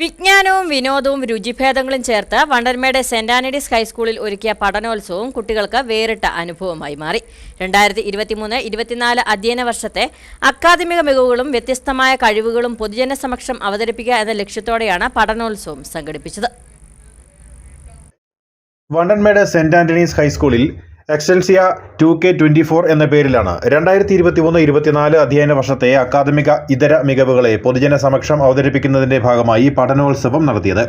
വിജ്ഞാനവും വിനോദവും രുചിഭേദങ്ങളും ചേർത്ത് വണ്ടർമേടെ സെന്റ് ആനഡീസ് ഹൈസ്കൂളിൽ ഒരുക്കിയ പഠനോത്സവം കുട്ടികൾക്ക് വേറിട്ട അനുഭവമായി മാറി. രണ്ടായിരത്തി ഇരുപത്തിമൂന്ന് ഇരുപത്തിനാല് അധ്യയന വർഷത്തെ അക്കാദമിക മികവുകളും വ്യത്യസ്തമായ കഴിവുകളും പൊതുജന സമക്ഷം അവതരിപ്പിക്കുക എന്ന ലക്ഷ്യത്തോടെയാണ് പഠനോത്സവം സംഘടിപ്പിച്ചത്. വണ്ടൻമേട് സെന്റ് ആന്റണീസ് ഹൈസ്കൂളിൽ Excelsia two K twenty four എന്ന പേരിലാണ് രണ്ടായിരത്തി ഇരുപത്തി മൂന്ന് ഇരുപത്തിനാല് അധ്യയന വർഷത്തെ അക്കാദമിക ഇതര മികവുകളെ പൊതുജന സമക്ഷം അവതരിപ്പിക്കുന്നതിന്റെ ഭാഗമായി പഠനോത്സവം നടത്തിയത്.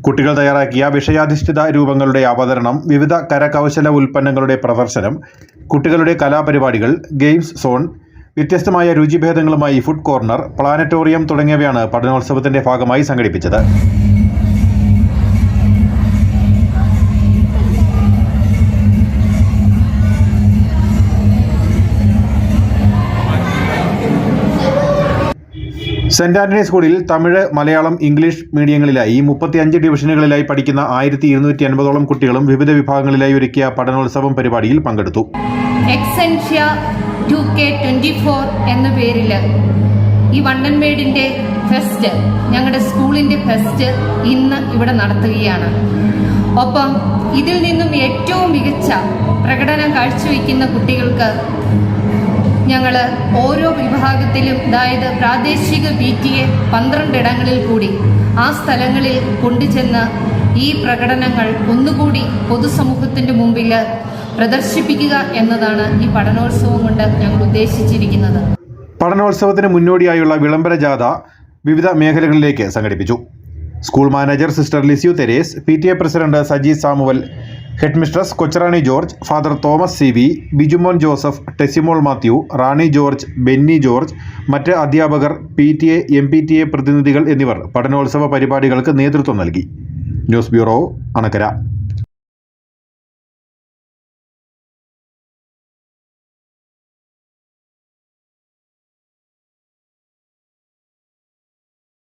കുട്ടികൾ തയ്യാറാക്കിയ വിഷയാധിഷ്ഠിത രൂപങ്ങളുടെ അവതരണം വിവിധ കരകൗശല ഉൽപ്പന്നങ്ങളുടെ പ്രദർശനം കുട്ടികളുടെ കലാപരിപാടികൾ ഗെയിംസ് സോൺ വ്യത്യസ്തമായ രുചിഭേദങ്ങളുമായി ഫുഡ് കോർണർ പ്ലാനറ്റോറിയം തുടങ്ങിയവയാണ് പഠനോത്സവത്തിന്റെ ഭാഗമായി സംഘടിപ്പിച്ചത്. സെന്റ് ആന്റണി സ്കൂളിൽ തമിഴ് മലയാളം ഇംഗ്ലീഷ് മീഡിയങ്ങളിലായി മുപ്പത്തിയഞ്ച് ഡിവിഷനുകളിലായി പഠിക്കുന്ന ആയിരത്തി ഇരുന്നൂറ്റി അൻപതോളം കുട്ടികളും വിവിധ വിഭാഗങ്ങളിലായി ഒരുക്കിയ പഠനോത്സവം പരിപാടിയിൽ പങ്കെടുത്തു. എന്ന പേരിൽ ഈ വണ്ടൻമേടിന്റെ ഫെസ്റ്റ് ഞങ്ങളുടെ സ്കൂളിന്റെ ഫെസ്റ്റ് ഇന്ന് ഇവിടെ നടത്തുകയാണ്. ഒപ്പം ഇതിൽ നിന്നും ഏറ്റവും മികച്ച പ്രകടനം കാഴ്ചവെക്കുന്ന കുട്ടികൾക്ക് ഞങ്ങൾ ഓരോ വിഭാഗത്തിലും അതായത് പ്രാദേശിക പി ടി എ പന്ത്രണ്ടിടങ്ങളിൽ കൂടി ആ സ്ഥലങ്ങളിൽ കൊണ്ടുചെന്ന് ഈ പ്രകടനങ്ങൾ ഒന്നുകൂടി പൊതുസമൂഹത്തിന്റെ മുമ്പിൽ പ്രദർശിപ്പിക്കുക എന്നതാണ് ഈ പഠനോത്സവം കൊണ്ട് ഞങ്ങൾ ഉദ്ദേശിച്ചിരിക്കുന്നത്. പഠനോത്സവത്തിന് മുന്നോടിയായുള്ള വിളംബര ജാഥ വിവിധ മേഖലകളിലേക്ക് സംഘടിപ്പിച്ചു. School manager sister Lisieux Therese P T A president Saji Samuel headmistress Kocharani George father Thomas C V Bijumon Joseph Tessymol Mathew Rani George Benny George മറ്റ് അധ്യാപകർ P T A M P T A പ്രതിനിധികൾ എന്നിവർ പഠനോത്സവ പരിപാടികൾക്ക് നേതൃത്വം നൽകി. News bureau Anakkara.